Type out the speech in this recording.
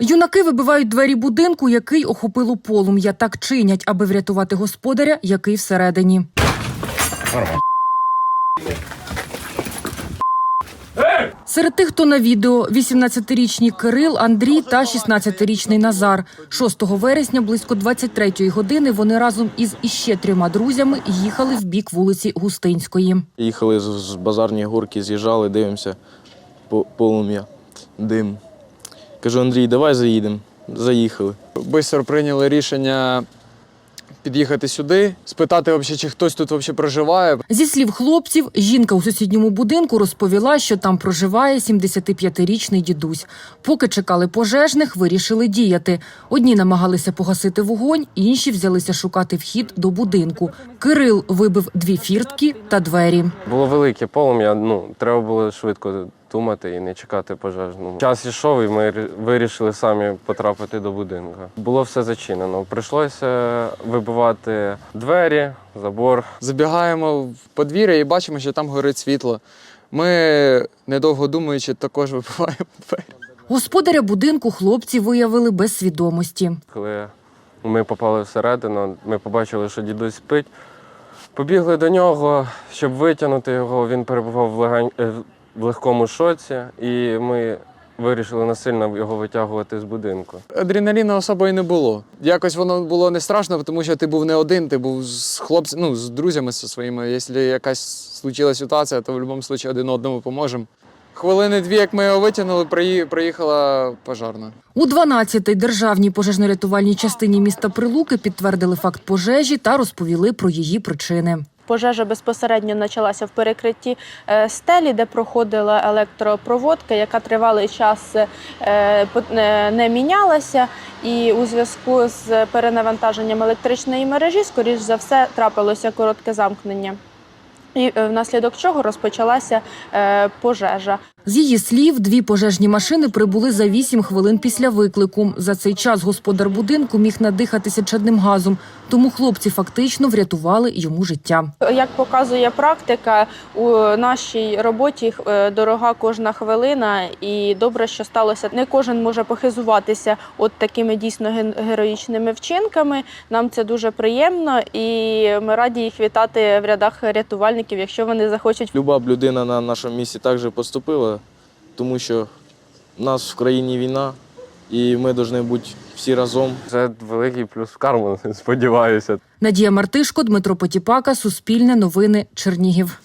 Юнаки вибивають двері будинку, який охопило полум'я. Так чинять, аби врятувати господаря, який всередині. Серед тих, хто на відео, 18-річні Кирил, Андрій та 16-річний Назар. 6 вересня близько 23-ї години вони разом із іще трьома друзями їхали в бік вулиці Густинської. Їхали з, базарні горки, з'їжджали, дивимося, по- полум'я, дим. Кажу, Андрій, давай заїдемо. Заїхали. Бистро прийняли рішення під'їхати сюди, спитати, вообще, чи хтось тут вообще проживає. Зі слів хлопців, жінка у сусідньому будинку розповіла, що там проживає 75-річний дідусь. Поки чекали пожежних, вирішили діяти. Одні намагалися погасити вогонь, інші взялися шукати вхід до будинку. Кирил вибив дві фіртки та двері. Було велике полум'я, ну треба було швидко думати і не чекати пожежну. Час ішов, і ми вирішили самі потрапити до будинку. Було все зачинено. Прийшлося вибивати двері, забор. Забігаємо в подвір'я і бачимо, що там горить світло. Ми, недовго думаючи, також вибиваємо двері. Господаря будинку хлопці виявили без свідомості. Коли ми попали всередину, ми побачили, що дідусь спить. Побігли до нього, щоб витягнути його. Він перебував в, легень... в легкому шоці, і ми вирішили насильно його витягувати з будинку. Адреналіну особо і не було. Якось воно було не страшно, тому що ти був не один, ти був з хлопцями, ну, з друзями зі своїми. Якщо якась случила ситуація, то в будь-якому випадку один одному поможемо. Хвилини дві, як ми його витягнули, приїхала пожарна. У 12-й державній пожежно-рятувальній частині міста Прилуки підтвердили факт пожежі та розповіли про її причини. Пожежа безпосередньо почалася в перекритті е, стелі, де проходила електропроводка, яка тривалий час е, е, не мінялася. І у зв'язку з перенавантаженням електричної мережі, скоріш за все, трапилося коротке замкнення. І внаслідок чого розпочалася пожежа. З її слів, дві пожежні машини прибули за 8 хвилин після виклику. За цей час господар будинку міг надихатися чадним газом, тому хлопці фактично врятували йому життя. Як показує практика, у нашій роботі е, дорога кожна хвилина, і добре, що сталося. Не кожен може похизуватися от такими дійсно героїчними вчинками. Нам це дуже приємно, і ми раді їх вітати в рядах рятувальників, якщо вони захочуть Люба б людина на нашому місці так же поступила, тому що в нас в країні війна, і ми повинні бути всі разом. Це великий плюс в карму, сподіваюся. Надія Мартишко, Дмитро Потіпака, Суспільне новини, Чернігів.